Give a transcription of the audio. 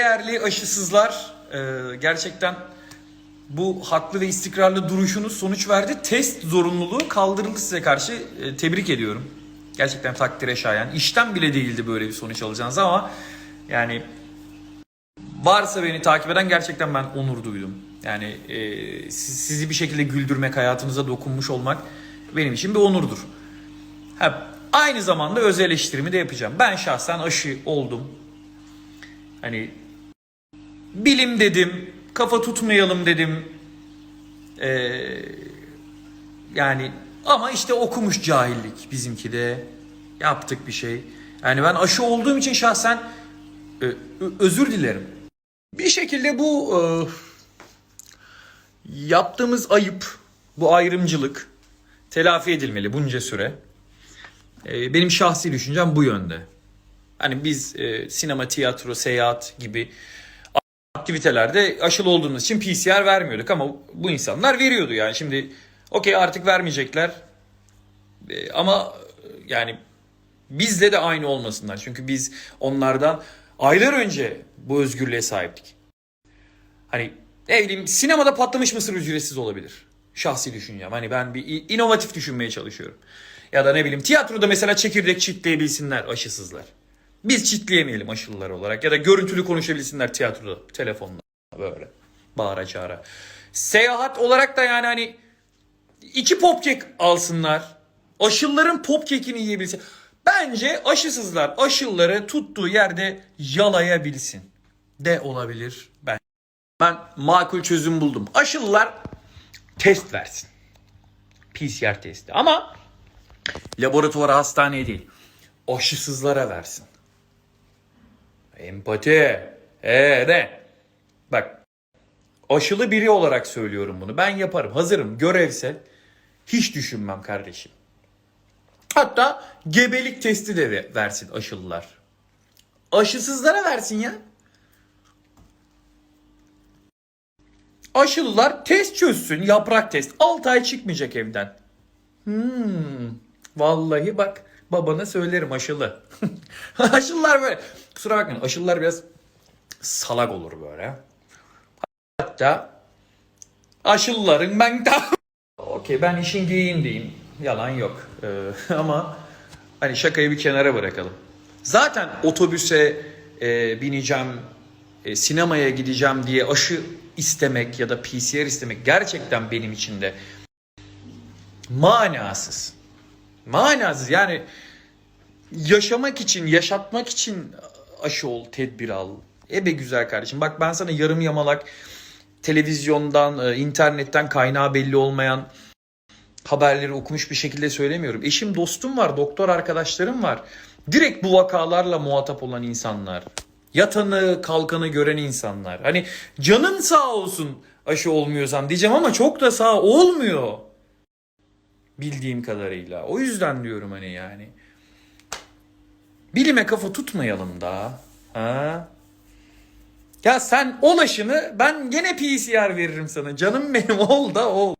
Değerli aşısızlar, e, gerçekten bu haklı ve istikrarlı duruşunuz sonuç verdi. Test zorunluluğu kaldırıldı size karşı. E, tebrik ediyorum. Gerçekten takdire şayan. İşten bile değildi böyle bir sonuç alacağınız ama yani varsa beni takip eden gerçekten ben onur duydum. Yani e, siz- sizi bir şekilde güldürmek, hayatınıza dokunmuş olmak benim için bir onurdur. Ha, aynı zamanda öz eleştirimi de yapacağım. Ben şahsen aşı oldum. Hani bilim dedim, kafa tutmayalım dedim. Ee, yani ama işte okumuş cahillik bizimki de yaptık bir şey. Yani ben aşı olduğum için şahsen e, özür dilerim. Bir şekilde bu e, yaptığımız ayıp, bu ayrımcılık telafi edilmeli bunca süre. E, benim şahsi düşüncem bu yönde. Hani biz e, sinema, tiyatro, seyahat gibi aktivitelerde aşılı olduğumuz için PCR vermiyorduk ama bu insanlar veriyordu yani. Şimdi okey artık vermeyecekler E, ama e, yani bizle de aynı olmasınlar. Çünkü biz onlardan aylar önce bu özgürlüğe sahiptik. Hani ne bileyim sinemada patlamış mısır ücretsiz olabilir. Şahsi düşüncem. Hani ben bir inovatif düşünmeye çalışıyorum. Ya da ne bileyim tiyatroda mesela çekirdek çitleyebilsinler aşısızlar. Biz çitleyemeyelim aşılılar olarak. Ya da görüntülü konuşabilsinler tiyatroda telefonla böyle bağıra çağıra. Seyahat olarak da yani hani iki popkek alsınlar. Aşılların popkekini yiyebilsin. Bence aşısızlar aşılları tuttuğu yerde yalayabilsin. De olabilir ben. Ben makul çözüm buldum. Aşılılar test versin. PCR testi. Ama laboratuvara hastaneye değil. Aşısızlara versin. Empati. Ee de. Bak. Aşılı biri olarak söylüyorum bunu. Ben yaparım. Hazırım. Görevse hiç düşünmem kardeşim. Hatta gebelik testi de ve- versin aşılılar. Aşısızlara versin ya. Aşılılar test çözsün. Yaprak test. 6 ay çıkmayacak evden. Hmm. Vallahi bak babana söylerim aşılı. aşılılar böyle. Kusura bakmayın aşılılar biraz salak olur böyle. Hatta aşılıların ben tam... Okey ben işin geyiğindeyim. Yalan yok. Ee, ama hani şakayı bir kenara bırakalım. Zaten otobüse e, bineceğim, e, sinemaya gideceğim diye aşı istemek ya da PCR istemek gerçekten benim için de manasız. Manasız yani yaşamak için, yaşatmak için aşı ol, tedbir al. Ebe güzel kardeşim. Bak ben sana yarım yamalak televizyondan, e, internetten kaynağı belli olmayan haberleri okumuş bir şekilde söylemiyorum. Eşim, dostum var, doktor arkadaşlarım var. Direkt bu vakalarla muhatap olan insanlar. Yatanı, kalkanı gören insanlar. Hani canın sağ olsun aşı olmuyorsan diyeceğim ama çok da sağ olmuyor. Bildiğim kadarıyla. O yüzden diyorum hani yani. Bilime kafa tutmayalım da. Ha? Ya sen ol aşını ben gene PCR veririm sana. Canım benim ol da ol.